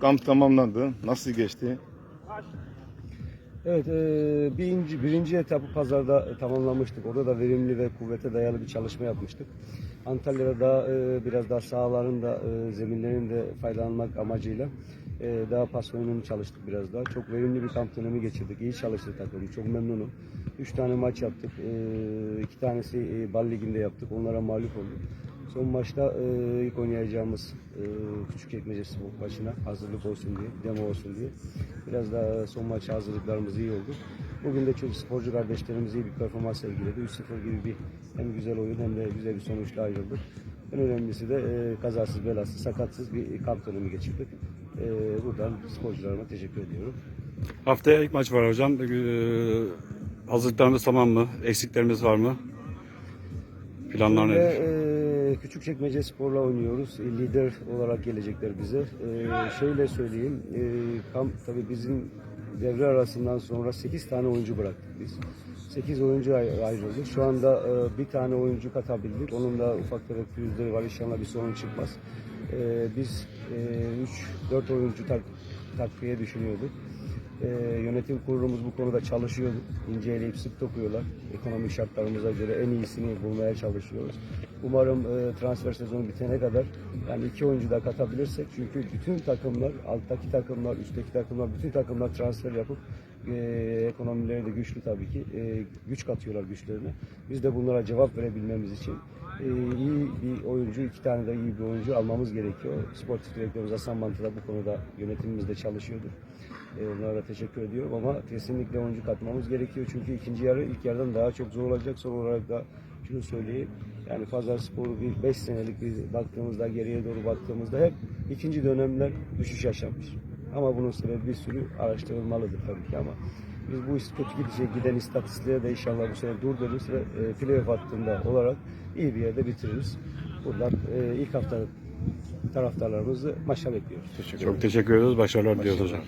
kamp tamamlandı. Nasıl geçti? Evet, e, birinci, birinci etapı pazarda tamamlamıştık. Orada da verimli ve kuvvete dayalı bir çalışma yapmıştık. Antalya'da da e, biraz daha sahaların da e, zeminlerin de faydalanmak amacıyla e, daha pas oyununu çalıştık biraz daha. Çok verimli bir kamp dönemi geçirdik. İyi çalıştı takım. Çok memnunum. Üç tane maç yaptık. E, iki tanesi e, Bal Ligi'nde yaptık. Onlara mağlup olduk. Son maçta e, ilk oynayacağımız e, Küçükçekmece Spor maçına hazırlık olsun diye, demo olsun diye. Biraz daha son maç hazırlıklarımız iyi oldu. Bugün de çok sporcu kardeşlerimiz iyi bir performans sergiledi. 3-0 gibi bir hem güzel oyun hem de güzel bir sonuçla ayrıldık. En önemlisi de e, kazasız belasız, sakatsız bir kamp dönemi geçirdik. E, buradan sporcularıma teşekkür ediyorum. Haftaya ilk maç var hocam. Ee, hazırlıklarımız tamam mı? Eksiklerimiz var mı? Planlar nedir? e, Küçükçekmece Spor'la oynuyoruz. E, lider olarak gelecekler bize. E, şöyle söyleyeyim. E, kamp tabii bizim devre arasından sonra 8 tane oyuncu bıraktık biz. 8 oyuncu ay- ayrıldı. Şu anda e, bir tane oyuncu katabildik. Onun da ufak tefek pürüzleri var. İnşallah bir sorun çıkmaz. E, biz 3-4 oyuncu tak, takviye düşünüyorduk. Yönetim kurulumuz bu konuda çalışıyor. İnceleyip sık dokuyorlar. Ekonomik şartlarımıza göre en iyisini bulmaya çalışıyoruz. Umarım e, transfer sezonu bitene kadar yani iki oyuncu da katabilirsek çünkü bütün takımlar, alttaki takımlar, üstteki takımlar, bütün takımlar transfer yapıp e, ekonomileri de güçlü tabii ki. E, güç katıyorlar güçlerine. Biz de bunlara cevap verebilmemiz için e, iyi bir oyuncu, iki tane de iyi bir oyuncu almamız gerekiyor. Sportif direktörümüz Hasan Mantı da bu konuda yönetimimizde çalışıyordur. E, onlara da teşekkür ediyorum ama kesinlikle oyuncu katmamız gerekiyor. Çünkü ikinci yarı ilk yarıdan daha çok zor olacak. Son olarak da şunu söyleyeyim. Yani Pazar Sporu bir 5 senelik bir baktığımızda geriye doğru baktığımızda hep ikinci dönemler düşüş yaşamış. Ama bunun sebebi bir sürü araştırılmalıdır tabii ki ama biz bu kötü gidecek giden istatistiğe de inşallah bu sene durdururuz ve e, playoff hattında olarak iyi bir yerde bitiririz. Buradan e, ilk hafta taraftarlarımızı maça bekliyoruz. Teşekkür. Çok teşekkür ediyoruz. Başarılar diliyoruz hocam.